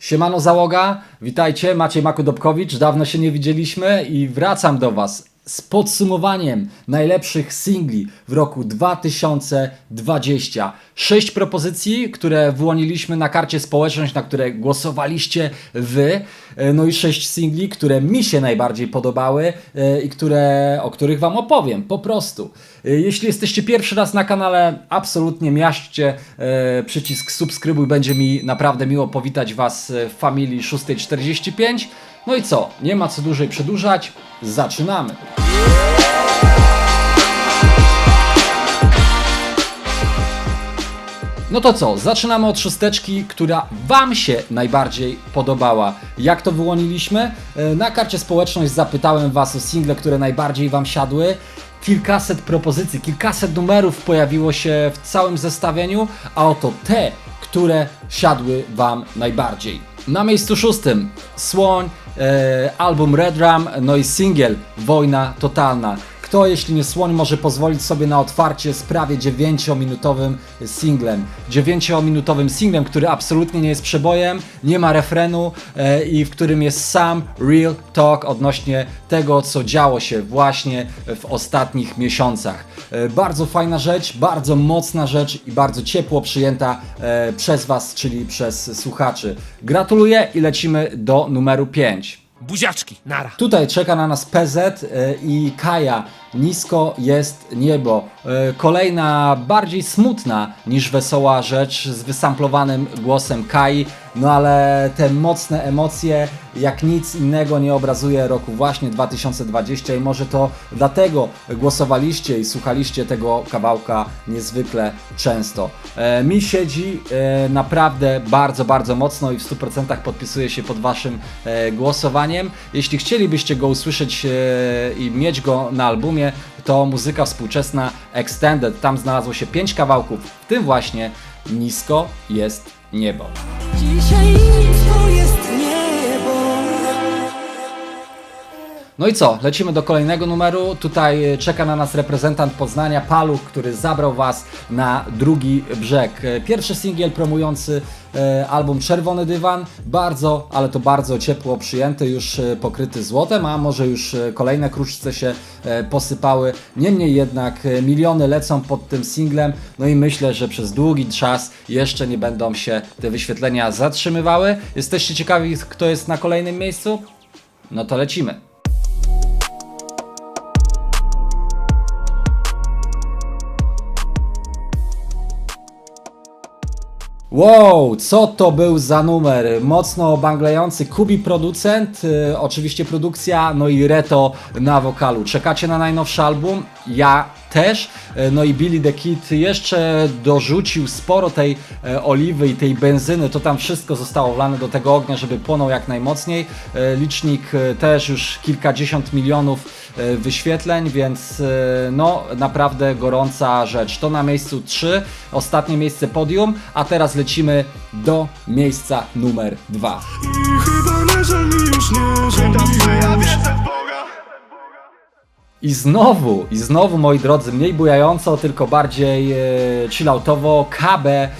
Siemano załoga, witajcie, Maciej Makudobkowicz, dawno się nie widzieliśmy i wracam do Was z podsumowaniem najlepszych singli w roku 2020. Sześć propozycji, które wyłoniliśmy na karcie społeczność, na które głosowaliście Wy, E, no i sześć singli, które mi się najbardziej podobały e, i które, o których Wam opowiem, po prostu. E, Jeśli jesteście pierwszy raz na kanale, absolutnie miażdżcie przycisk subskrybuj, będzie mi naprawdę miło powitać Was w familii 6.45. No i co, nie ma co dłużej przedłużać, zaczynamy. No to co, zaczynamy od szósteczki, która Wam się najbardziej podobała. Jak to wyłoniliśmy? E, Na karcie społeczność zapytałem Was o single, które najbardziej Wam siadły. Kilkaset propozycji, kilkaset numerów pojawiło się w całym zestawieniu, a oto te, które siadły Wam najbardziej. Na miejscu szóstym Słoń, album Red Rum, no i singiel Wojna Totalna. Kto, jeśli nie Słoń, może pozwolić sobie na otwarcie z prawie 9-minutowym singlem? 9-minutowym singlem, który absolutnie nie jest przebojem, nie ma refrenu e, i w którym jest sam real talk odnośnie tego, co działo się właśnie w ostatnich miesiącach. E, bardzo fajna rzecz, bardzo mocna rzecz i bardzo ciepło przyjęta e, przez Was, czyli przez słuchaczy. Gratuluję i lecimy do numeru 5. Buziaczki, nara. Tutaj czeka na nas PZ e, i Kaja. Nisko jest niebo. E, Kolejna bardziej smutna niż wesoła rzecz z wysamplowanym głosem Kai. No ale te mocne emocje jak nic innego nie obrazuje roku właśnie 2020 i może to dlatego głosowaliście i słuchaliście tego kawałka niezwykle często. E, mi siedzi e, naprawdę bardzo, bardzo mocno i w 100% podpisuję się pod waszym e, głosowaniem. Jeśli chcielibyście go usłyszeć e, i mieć go na albumie, to muzyka współczesna Extended. Tam znalazło się 5 kawałków, w tym właśnie Nisko jest niebo. Dzisiaj No i co? Lecimy do kolejnego numeru. Tutaj e, czeka na nas reprezentant Poznania, Paluch, który zabrał Was na drugi brzeg. E, Pierwszy singiel promujący e, album Czerwony Dywan. Bardzo, ale to bardzo ciepło przyjęty, już pokryty złotem, a może już kolejne kruszce się posypały. Niemniej jednak miliony lecą pod tym singlem, no i myślę, że przez długi czas jeszcze nie będą się te wyświetlenia zatrzymywały. Jesteście ciekawi, kto jest na kolejnym miejscu? No to lecimy. Wow, co to był za numer? Mocno banglejący Kubi producent, y, oczywiście produkcja, no i Reto na wokalu. Czekacie na najnowszy album? Ja też. Y, No i Billy the Kid jeszcze dorzucił sporo tej e, oliwy i tej benzyny, to tam wszystko zostało wlane do tego ognia, żeby płonął jak najmocniej. E, Licznik e, też już kilkadziesiąt milionów e, wyświetleń, więc e, no naprawdę gorąca rzecz. To na miejscu 3, ostatnie miejsce podium, a teraz lecimy do miejsca numer 2. Chyba nie żal mi już, nie żal mi już I znowu, i znowu moi drodzy, mniej bujająco, tylko bardziej e, chilloutowo, KB e,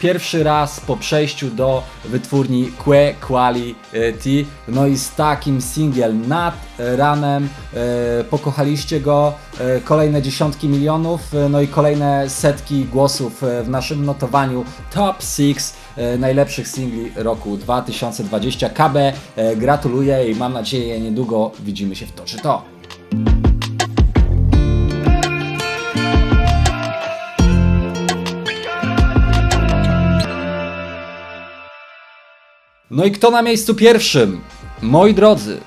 pierwszy raz po przejściu do wytwórni Que Quality, no i z takim singiel nad ranem, e, pokochaliście go, e, kolejne dziesiątki milionów, e, no i kolejne setki głosów e, w naszym notowaniu Top 6 e, najlepszych singli roku 2020. KB e, gratuluję i mam nadzieję niedługo widzimy się w to czy to. No i kto na miejscu pierwszym? Moi drodzy,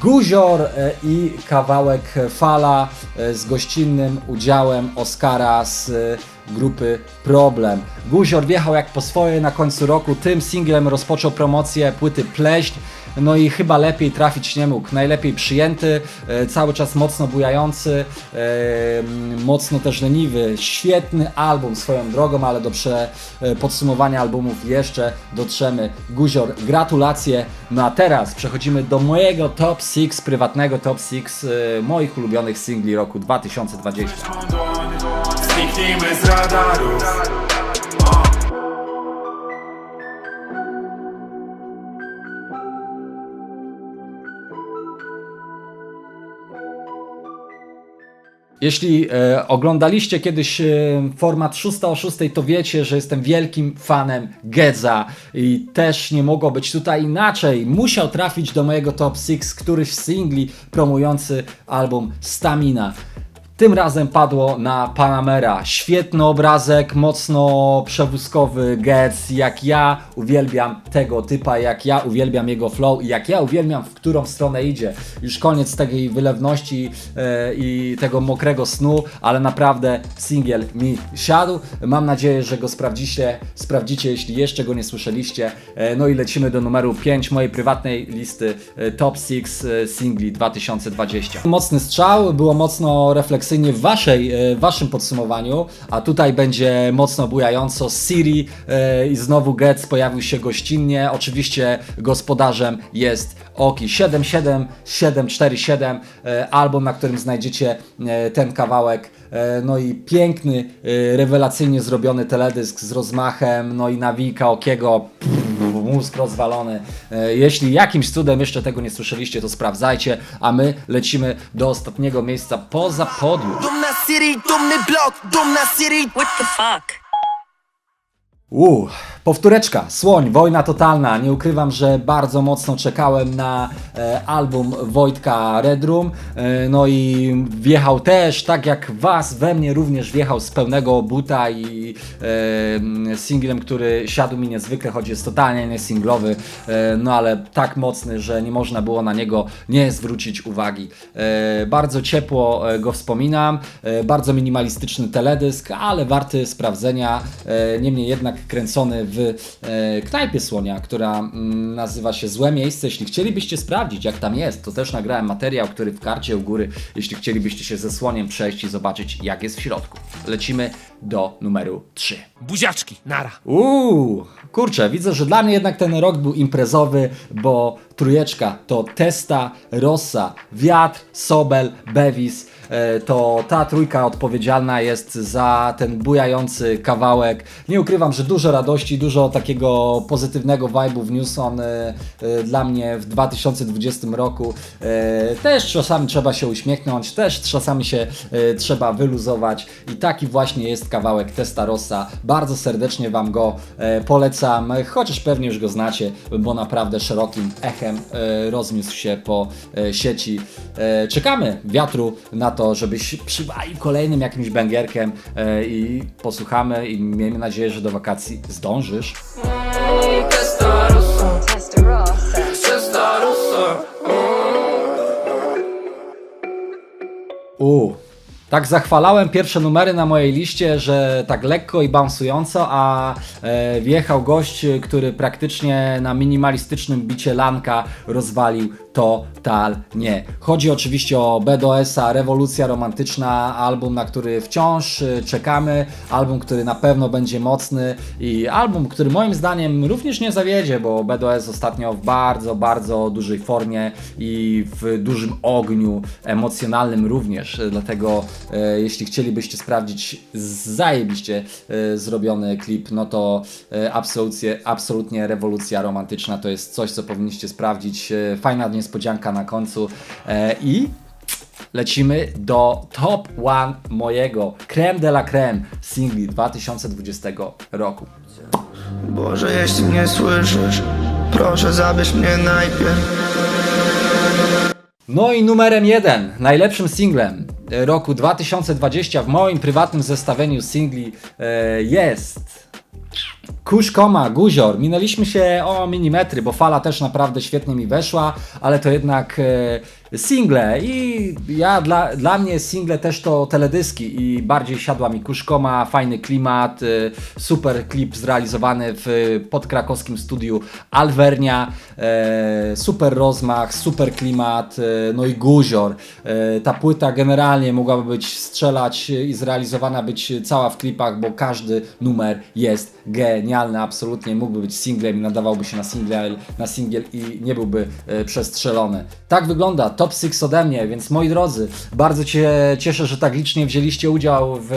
Guzior e, i kawałek Fala e, z gościnnym udziałem Oscara z e, grupy Problem. Guzior wjechał jak po swoje na końcu roku, tym singlem rozpoczął promocję płyty Pleśń, no i chyba lepiej trafić nie mógł. Najlepiej przyjęty, e, cały czas mocno bujający, e, mocno też leniwy. Świetny album swoją drogą, ale do e, podsumowania albumów jeszcze dotrzemy. Guzior, gratulacje. No a teraz przechodzimy do mojego top 6, prywatnego top 6 e, moich ulubionych singli roku 2020. Zniknijmy z radarów Jeśli e, oglądaliście kiedyś e, format 6 o 6, to wiecie, że jestem wielkim fanem Gedza i też nie mogło być tutaj inaczej. Musiał trafić do mojego top 6 któryś z singli promujący album Stamina. Tym razem padło na Panamera. Świetny obrazek, mocno przewózkowy Getz. Jak ja uwielbiam tego typa, jak ja uwielbiam jego flow i jak ja uwielbiam, w którą stronę idzie. Już koniec tej wylewności e, i tego mokrego snu, ale naprawdę singiel mi siadł. Mam nadzieję, że go sprawdzicie, sprawdzicie, jeśli jeszcze go nie słyszeliście. E, no i lecimy do numeru 5 mojej prywatnej listy e, Top 6 e, singli 2020. Mocny strzał, było mocno refleksyjnie w waszej, e, waszym podsumowaniu, a tutaj będzie mocno bujająco Siri e, i znowu Getz pojawił się gościnnie. Oczywiście gospodarzem jest Oki 77747, e, album, na którym znajdziecie ten kawałek. No i piękny, rewelacyjnie zrobiony teledysk z rozmachem, no i nawijka Okiego, pff, mózg rozwalony. E, Jeśli jakimś cudem jeszcze tego nie słyszeliście, to sprawdzajcie, a my lecimy do ostatniego miejsca poza podium. Dumna City, dumny blok, dumna City What the fuck? Uuu, powtóreczka, Słoń, wojna totalna. Nie ukrywam, że bardzo mocno czekałem na e, album Wojtka Red Room. E, no i wjechał też, tak jak Was, we mnie również wjechał z pełnego buta i e, singlem, który siadł mi niezwykle, choć jest totalnie nie singlowy, e, no ale tak mocny, że nie można było na niego nie zwrócić uwagi. E, bardzo ciepło e, go wspominam, e, bardzo minimalistyczny teledysk, ale warty sprawdzenia. E, niemniej jednak kręcony w e, knajpie Słonia, która mm, nazywa się Złe Miejsce. Jeśli chcielibyście sprawdzić, jak tam jest, to też nagrałem materiał, który w karcie u góry, jeśli chcielibyście się ze Słoniem przejść i zobaczyć, jak jest w środku. Lecimy do numeru 3. Buziaczki, nara Uuu, kurczę, widzę, że dla mnie jednak ten rok był imprezowy, bo trójeczka to Testa, Rossa, Wiatr, Sobel, Bevis. E, To ta trójka odpowiedzialna jest za ten bujający kawałek. Nie ukrywam, że dużo radości, dużo takiego pozytywnego vibe'u wniósł on e, e, dla mnie w 2020 roku. Też czasami trzeba się uśmiechnąć, też czasami się trzeba wyluzować i taki właśnie jest kawałek Testarossa. Bardzo serdecznie Wam go polecam, chociaż pewnie już go znacie, bo naprawdę szerokim echem e, rozniósł się po e, sieci. E, Czekamy wiatru na to, żebyś przywalił kolejnym jakimś bęgierkiem i posłuchamy i miejmy nadzieję, że do wakacji zdążysz. U. Tak zachwalałem pierwsze numery na mojej liście, że tak lekko i bounsująco, a e, wjechał gość, który praktycznie na minimalistycznym bicie lanka rozwalił totalnie. Chodzi oczywiście o BDS-a, Rewolucja Romantyczna, album, na który wciąż e, czekamy, album, który na pewno będzie mocny i album, który moim zdaniem również nie zawiedzie, bo BDS ostatnio w bardzo, bardzo dużej formie i w dużym ogniu emocjonalnym również, dlatego e, jeśli chcielibyście sprawdzić zajebiście e, zrobiony klip, no to e, absolutnie, absolutnie rewolucja romantyczna to jest coś, co powinniście sprawdzić. E, fajna niespodzianka na końcu e, i lecimy do top one mojego creme de la creme singli 2020 roku. Boże, jeśli mnie słyszysz, proszę zabierz mnie najpierw. No i numerem jeden, najlepszym singlem roku 2020 w moim prywatnym zestawieniu singli e, jest Kusz Koma, Guzior. Minęliśmy się o milimetry, bo fala też naprawdę świetnie mi weszła, ale to jednak e, single i ja dla, dla mnie single też to teledyski i bardziej siadła mi Kuszkoma, fajny klimat, e, super klip zrealizowany w podkrakowskim studiu Alvernia, e, super rozmach, super klimat, e, no i Guzior. E, ta płyta generalnie mogłaby być strzelać i zrealizowana być cała w klipach, bo każdy numer jest genialny absolutnie mógłby być singlem i nadawałby się na singiel, na singiel i nie byłby przestrzelony. Tak wygląda Top 6 ode mnie, więc moi drodzy, bardzo się cieszę, że tak licznie wzięliście udział w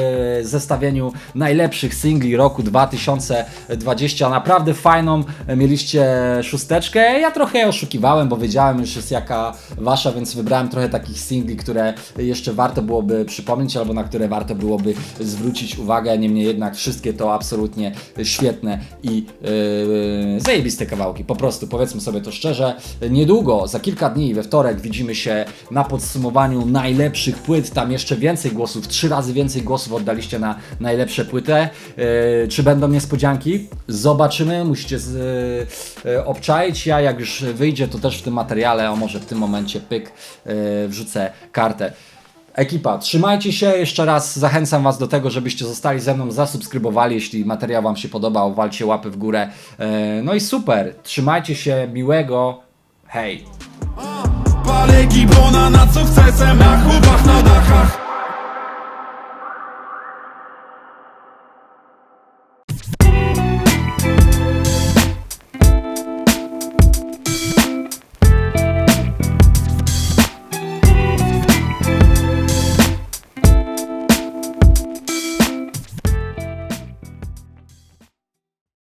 zestawieniu najlepszych singli roku 2020. Naprawdę fajną mieliście szósteczkę. Ja trochę oszukiwałem, bo wiedziałem już jest jaka wasza, więc wybrałem trochę takich singli, które jeszcze warto byłoby przypomnieć, albo na które warto byłoby zwrócić uwagę. Niemniej jednak wszystkie to absolutnie świetne i yy, zajebiste kawałki. Po prostu powiedzmy sobie to szczerze. Niedługo, za kilka dni, we wtorek, widzimy się na podsumowaniu najlepszych płyt. Tam jeszcze więcej głosów, trzy razy więcej głosów oddaliście na najlepsze płytę. Yy, czy będą niespodzianki? Zobaczymy. Musicie z, yy, obczaić. Ja jak już wyjdzie, to też w tym materiale, a może w tym momencie pyk, wrzucę kartę. Ekipa, trzymajcie się. Jeszcze raz zachęcam Was do tego, żebyście zostali ze mną, zasubskrybowali. Jeśli materiał Wam się podobał, walcie łapy w górę. E, No i super. Trzymajcie się. Miłego. Hej. Palę gibona nad sukcesem Na chłopach na dachach